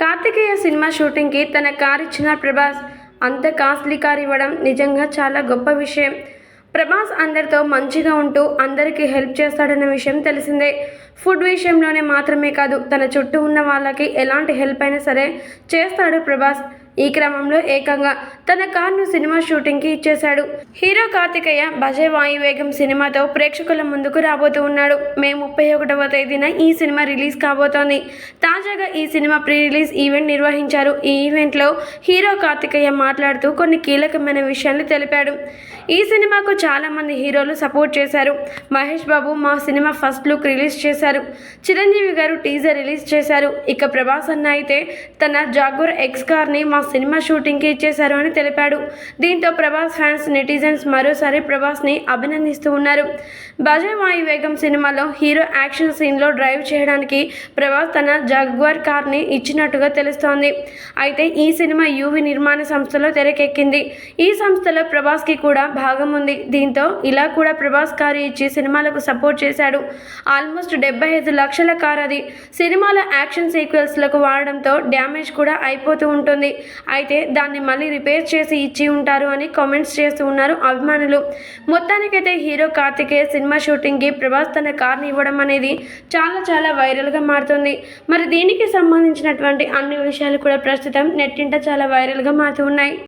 Karthikeya cinema షూటింగ్కి తన car ఇచ్చిన ప్రభాస్ అంత కాస్ట్లీ కార్ ఇవ్వడం నిజంగా చాలా గొప్ప విషయం. ప్రభాస్ అందరితో మంచిగా ఉంటూ అందరికీ హెల్ప్ చేస్తాడన్న విషయం తెలిసిందే. ఫుడ్ విషయంలోనే మాత్రమే కాదు తన చుట్టూ ఉన్న వాళ్ళకి ఎలాంటి హెల్ప్ అయినా సరే చేస్తాడు ప్రభాస్. ఈ క్రమంలో ఏకంగా తన కార్ను సినిమా షూటింగ్కి ఇచ్చేశాడు. హీరో కార్తికేయ భజే వాయువేగం సినిమాతో ప్రేక్షకుల ముందుకు రాబోతూ ఉన్నాడు. మే ముప్పై ఒకటవ తేదీన ఈ సినిమా రిలీజ్ కాబోతోంది. తాజాగా ఈ సినిమా ప్రీ రిలీజ్ ఈవెంట్ నిర్వహించారు. ఈ ఈవెంట్లో హీరో కార్తికేయ మాట్లాడుతూ కొన్ని కీలకమైన విషయాలు తెలిపాడు. ఈ సినిమాకు చాలామంది హీరోలు సపోర్ట్ చేశారు. మహేష్ బాబు మా సినిమా ఫస్ట్ లుక్ రిలీజ్ చేశారు. చిరంజీవి గారు టీజర్ రిలీజ్ చేశారు. ఇక ప్రభాస్ అన్న అయితే తన జాగూర్ ఎక్స్ కార్ని మా సినిమా షూటింగ్కి ఇచ్చేశారు అని తెలిపాడు. దీంతో ప్రభాస్ ఫ్యాన్స్ నెటిజన్స్ మరోసారి ప్రభాస్ని అభినందిస్తూ ఉన్నారు. బజే వేగం సినిమాలో హీరో యాక్షన్ సీన్లో డ్రైవ్ చేయడానికి ప్రభాస్ తన జగ్వర్ కార్ని ఇచ్చినట్టుగా తెలుస్తోంది. అయితే ఈ సినిమా యూవి నిర్మాణ సంస్థలో తెరకెక్కింది. ఈ సంస్థలో ప్రభాస్కి కూడా భాగం ఉంది. దీంతో ఇలా కూడా ప్రభాస్ కారు ఇచ్చి సినిమాలకు సపోర్ట్ చేశాడు. ఆల్మోస్ట్ డెబ్బై ఐదు లక్షల కార్ అది. సినిమాలో యాక్షన్ సీక్వెల్స్లకు వాడడంతో డ్యామేజ్ కూడా అయిపోతూ ఉంటుంది. అయితే దాన్ని మళ్ళీ రిపేర్ చేసి ఇచ్చి ఉంటారు అని కామెంట్స్ చేస్తూ ఉన్నారు అభిమానులు. మొత్తానికైతే హీరో కార్తికేయ సినిమా షూటింగ్కి ప్రభాస్ తన కార్ని ఇవ్వడం అనేది చాలా చాలా వైరల్గా మారుతుంది. మరి దీనికి సంబంధించినటువంటి అన్ని విషయాలు కూడా ప్రస్తుతం నెట్టింట చాలా వైరల్గా మారుతూ ఉన్నాయి.